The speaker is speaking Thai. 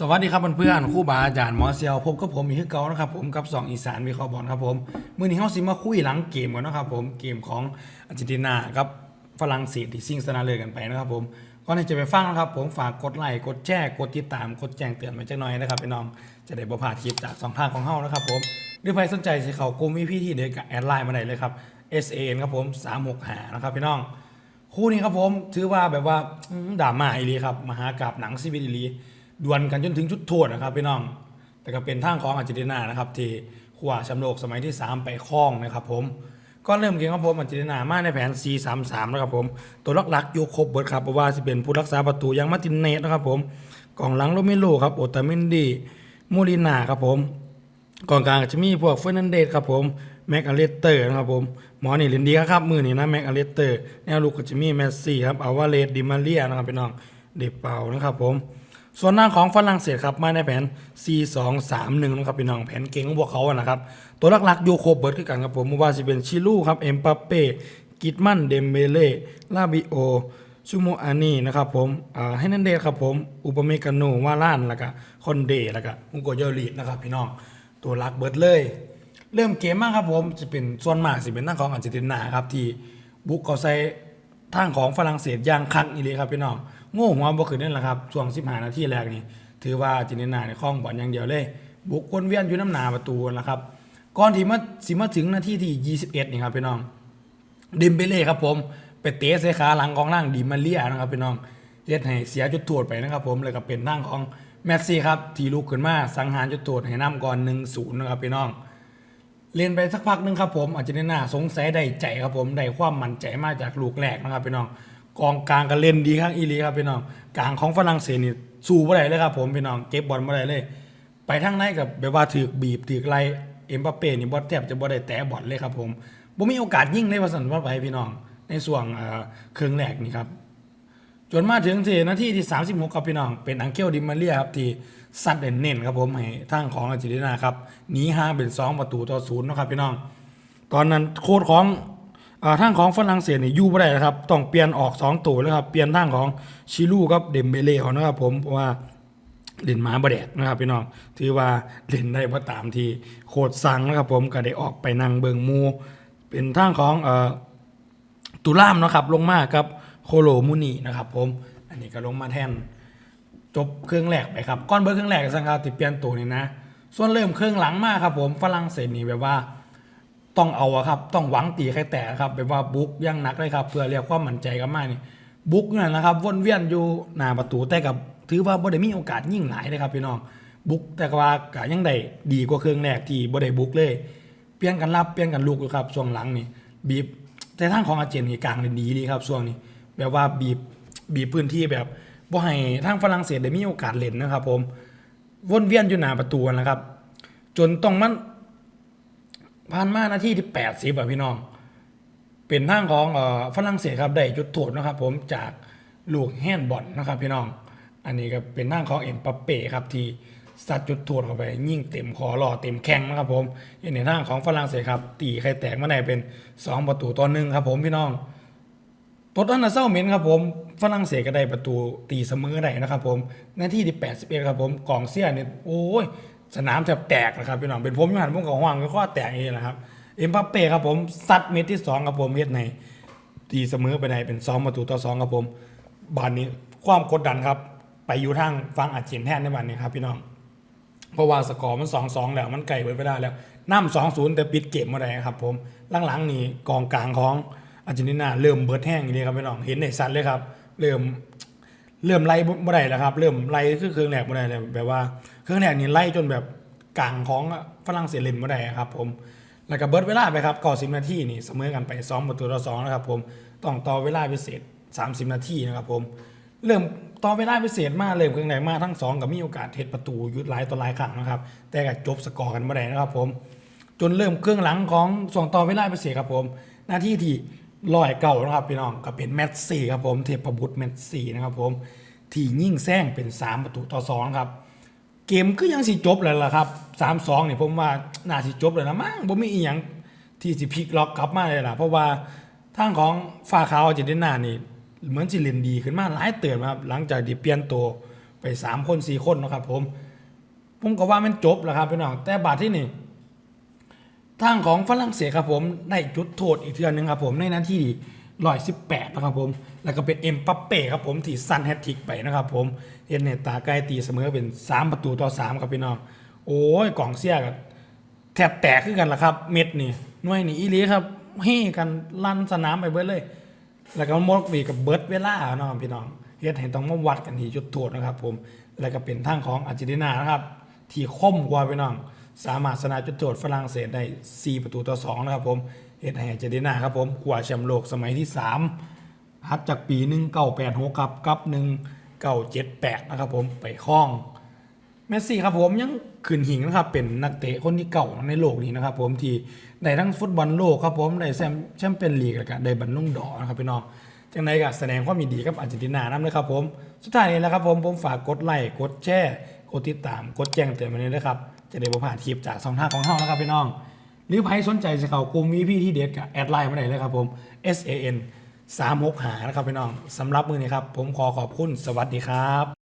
สวัสดีครับเพื่อนๆคู่บาอาจารย์หมอเซียวพบกับผมอีกคือเก่านะครับผมกับสองอีสานวิเคราะห์บอลครับผมมื้อนี้เฮาสิมาคุยหลังเกมกันนะครับผมเกมของอาร์เจนตินากับฝรั่งเศสที่ซิงชนะเลิศกันไปนะครับผมก่อนที่จะไปฟังนะครับ ผมฝากกดไลค์กดแชร์กดติดตามกดแจ้งเตือนไว้จักหน่อยนะครับพี่น้องจะได้บ่พลาดคลิปจากสองทางของเฮานะครับผมหรือใครสนใจสิเข้ากลุ่มวิพีที่เด็กกับแอดไลน์มาได้เลยครับ SAN ครับผม365นะครับพี่น้องคู่นี้ครับผมถือว่าแบบว่าดราม่าอีหลีครับมหากราบหนังซีวิตอีหลี ดวลกันจนถึงจุดโทษนะครับพี่น้อง แต่ก็เป็นทางของอาร์เจนตินานะครับที่คว้าแชมป์โลกสมัยที่ 3 ไปครองนะครับผมก็เริ่มเกมครับผมอาร์เจนตินามาในแผน4-3-3 นะครับผม ตัวหลักๆอยู่ครบเบิดครับเพราะว่าสิเป็นผู้รักษาประตูยังมาตินเนสนะครับผมกองหลังโรเมโลครับโอตามินดีมูรินาครับผมกองกลางก็จะมีพวกเฟอร์นันเดสครับผมแม็กอเลสเตอร์นะครับผมหมอนี่เล่นดีครับมือนี่นะแม็กอเลสเตอร์แนวลูกก็จะมีแมสซี่ครับอาวาเลสดิมาเรียนะครับพี่น้อง เดบเปานะครับผม ส่วนหน้าของฝรั่งเศสครับมาในแผน 4-2-3-1นะครับพี่น้องแผนเก่งของพวกเขาอะนะครับ ตัวหลักๆยู่คเบิร์ดคือกันครับผมไม่ว่าจะเป็นชิลูครับเอ็มปาเป้กิตมันเดมเบเล่ลาบิโอชูโมอานีนะครับผมอ่าให้นันเดชครับผม อุปเมกาโนวาลานแล้วก็คอนเดแล้วก็อุโกโยรินะครับพี่น้องตัวหลักเบิร์ดเลย เริ่มเกมมากครับผมจะเป็นส่วนมากสิเป็นทางของอาร์เจนตินาครับที่บุกเขาใส่ทางของฝรั่งเศสย่างคักอีเลยครับพี่น้อง โง่หัวบ่ขึ้นนั่นแหละครับช่วง15นาทีแรกนี่ถือว่าอาร์เจนตินาในคล้องบอลอย่างเดียวเลย บุกวนเวียนอยู่น้ำหนาประตูนะครับก่อนที่มาสิมาถึงนาทีที่21นี่ครับพี่น้องเดมเบเล่ครับผมไปเตะเสขาหลังกองล่างดีมาเลียนะครับพี่น้องเฮ็ดให้เสียจุดโทษไปนะครับ ผมเลยก็เป็นทางของแมสซี่ครับที่ลุกขึ้นมาสังหารจุดโทษให้นำก่อน1-0นะครับพี่น้องเรียนไปสักพักนึงครับผมอาจจะได้น่าสงสัยได้ใจครับผมได้ความมั่นใจมาจากลูกแรกนะครับพี่น้อง กองกลางก็เล่นดีข้างอีลีครับพี่น้องกลางของฝรั่งเศสนี่สู้บ่ได้เลยครับผมพี่น้องเก็บบอลบ่ได้เลย ไปทางไหนกับแบบว่าถือบีบถือไล่เอ็มบัปเป้นี่บ่แทบจะบ่ได้แตะบอลเลยครับผมบ่มีโอกาสยิ่งเลยว่าซั่นว่าไปพี่น้อง ในส่วงเอ่อครึ่องแรกนี่ครับจนมาถึงที่นาทีที่ 36ครับพี่น้อง เป็นอังเกลดิมาเรียครับที่ซัดเน้นๆครับผมให้ทางของอาร์เจนตินาครับหนีห่างเป็น 2 ประตูต่อศูนย์นะครับพี่น้อง ตอนนั้นโค้ชของ อ่อทางของฝรั่งเศสนี่อยู่บ่ได้นะครับ ต้องเปลี่ยนออก2ตัวแล้วครับ เปลี่ยนทางของชิลูกับเดมเบเล่เขานะครับผมเพราะว่าเล่นหมาบแดกนะครับพี่น้องถือว่าเล่นได้เพราะตามที่โคดสั่งนะครับ ผมก็ได้ออกไปนั่งเบิงมูเป็นทางของเอ่อตุล่ามนะครับลงมากับโคโลมูนีนะครับ ผมอันนี้ก็ลงมาแทนจบเครื่องแรกไปครับก้อนเบิร์เครื่องแรกสังกาติเปลี่ยนตัวนี่นะ ส่วนเริ่มเครื่องหลังมากครับผมฝรั่งเศสนี่แบบว่า ต้องเอาอะครับ ต้องหวังตีใครแตกครับแบบว่าบุกอยังหนักเลยครับ เพื่อเรียกความมั่นใจกันมากนี่บุกเนี่ยนะครับวนเวียนอยู่หน้าประตูแต่กับถือว่าบ่ได้มีโอกาสยิ่งหลายเลยครับพี่น้องบุกแต่ว่าก็ยังได้ดีกว่าเครื่องแรกที่บ่ได้บุกเลย เปลี่ยนกันรับเปลี่ยนกันลุกอยู่ครับช่วงหลังนี่บีบแต่ทางของอาเจนนี่กลางเล่นดีดีครับช่วงนี้ แบบว่าบีบบีบพื้นที่แบบบ่ให้ทางฝรั่งเศสได้มีโอกาสเล่นนะครับ ผมวนเวียนอยู่หน้าประตูนะครับ จนต้องมัน ผ่านมานาทีที่80อะพี่น้อง เป็นทางของฝรั่งเศสครับได้จุดโทษนะครับ ผมจากลูกแฮนด์บอลนะครับ พี่น้อง อันนี้ก็เป็นทางของเอ็มปัปเป้ครับที่สัดจุดโทษเข้าไปยิ่งเต็มคอรอเต็มแข้งนะครับ ผมเห็นในทางของฝรั่งเศสครับ ตีใครแตกมาได้เป็น 2 ประตูต่อหนึ่งครับ ผมพี่น้องตดอันนาเซาเมนครับผมฝรั่งเศสก็ได้ประตูตีเสมอได้นะครับ ผมนาทีที่81ครับผมกองเสียเนี่ยโอ้ย สนามแทบแตกนะครับพี่น้องเป็นผมอยู่หันผมก็ห่วงก็ข้อแตกเองนะครับเอ็มบัปเป้ครับผมซัดเม็ดที่2ครับผมเฮ็ดในตีเสมอไปในเป็น2ประตูต่อ2ครับผมบานนี้ความกดดันครับ ไปอยู่ทางฟังอาร์เจนแทนในวันนี้ครับพี่น้องเพราะว่าสกอร์มัน2-2แล้วมันไกลไปไม่ได้แล้วน้ำ2-0แต่ปิดเกมมาได้ครับผมหลังๆนี่กองกลางของอาร์เจนตินาเริ่มเบิร์ดแห้งอย่างนี้ครับพี่น้องเห็นในสัตว์เลยครับ เริ่ม เริ่มไล่บ่ได้แล้วครับ เริ่มไล่คือเครื่องแรกบ่ได้เลยแบบว่าเครื่องแรกนี่ไล่จนแบบกลางของฝรั่งเศสเล่นบ่ได้ครับ ผม แล้วก็เบิร์ดเวลาไปครับก่อ10นาทีนี่เสมอกันไป2ประตูต่อ2นะครับผมต้องต่อเวลาพิเศษ 30 นาทีนะครับผมเริ่มต่อเวลาพิเศษมากเริ่มเครื่องแรกมาทั้งสองก็มีโอกาสเฮ็ดประตูยุดหลายต่อหลายครั้งนะครับ แต่ก็จบสกอร์กันบ่ได้นะครับผมจนเริ่มเครื่องหลังของส่งต่อเวลาพิเศษครับผม หน้าที่ที่ ลอยเก่านะครับพี่น้องก็เป็นแมตช์สี่ครับผมเทพบุตรแมตช์สี่นะครับผมที่ยิ่งแซงเป็น 3 ประตูต่อ2ครับเกมก็ยังสิจบเลยล่ะครับ3 2เนี่ยผมว่าน่าสิจบเลยนะมั้งผมมีอีหยังที่สิพลิกล็อกกลับมาเลยล่ะเพราะว่าทางของฟ้าขาวอาร์เจนตินานี่เหมือนสิเล่นดีขึ้นมาหลายเตือนครับหลังจากที่เปลี่ยนตัวไปสามคนสี่คนนะครับผมผมก็ว่ามันจบแล้วครับพี่น้องแต่บาทที่นี่ ทางของฝรั่งเศสครับผมได้จุดโทษอีกเทือนหนึ่งครับผมในนาทีร้อยสิบแปดนะครับผม แล้วก็เป็นเอ็มปัปเป้ครับผมที่ซันแฮตทิกไปนะครับผมเห็นเนตตาใกล้ตีเสมอเป็น3ประตูต่อ3ครับพี่น้อง โอ้ยกล่องเสียกับแทบแตกขึ้นกันละครับ เม็ดนี่หน่วยนี่อีลีครับเฮ่กันลั่นสนามไปเบิดเลย แล้วก็มดวีกับเบิร์ดเวลาเนาะครับพี่น้องเฮ็ดให้ต้องมาวัดกันที่จุดโทษนะครับผม แล้วก็เป็นทางของอาร์เจนตินานะครับ ที่คมกว่าพี่น้อง สามารถชนะจุดโทษฝรั่งเศสได้ 4 ประตูต่อ 2 นะครับผมเฮ็ดให้อาร์เจนตินาครับผมกว่าแชมป์โลกสมัยที่ 3 ฮัดจากปี 1986ครับกับ 1978 นะครับผมไปคล้องเมสซี่ครับผมยังขึ้นหิงนะครับเป็นนักเตะคนที่เก่าในโลกนี้นะครับผมที่ได้ทั้งฟุตบอลโลกครับผมได้แชมป์เปี้ยนลีกแล้วก็ได้บอลลุ่งดอนะครับพี่น้องจังไดก็แสดงความยินดีกับอาร์เจนตินานํเลยครับผม สุดท้ายนี้แหล้วครับผมผมฝากกดไลค์กดแชร์กดติดตามกดแจ้งเตือนมาเลยนะครับ จะได้บ่ผ่านคลิปจากสองทางของเฮานะครับพี่น้องหรือใครสนใจจะเข้ากลุ่ม VP ที่เด็ดกับแอดไลน์มาได้เลยครับผม S A N 3 6หานะครับพี่น้องสำหรับมือนี้ครับ ผมขอขอบคุณสวัสดีครับ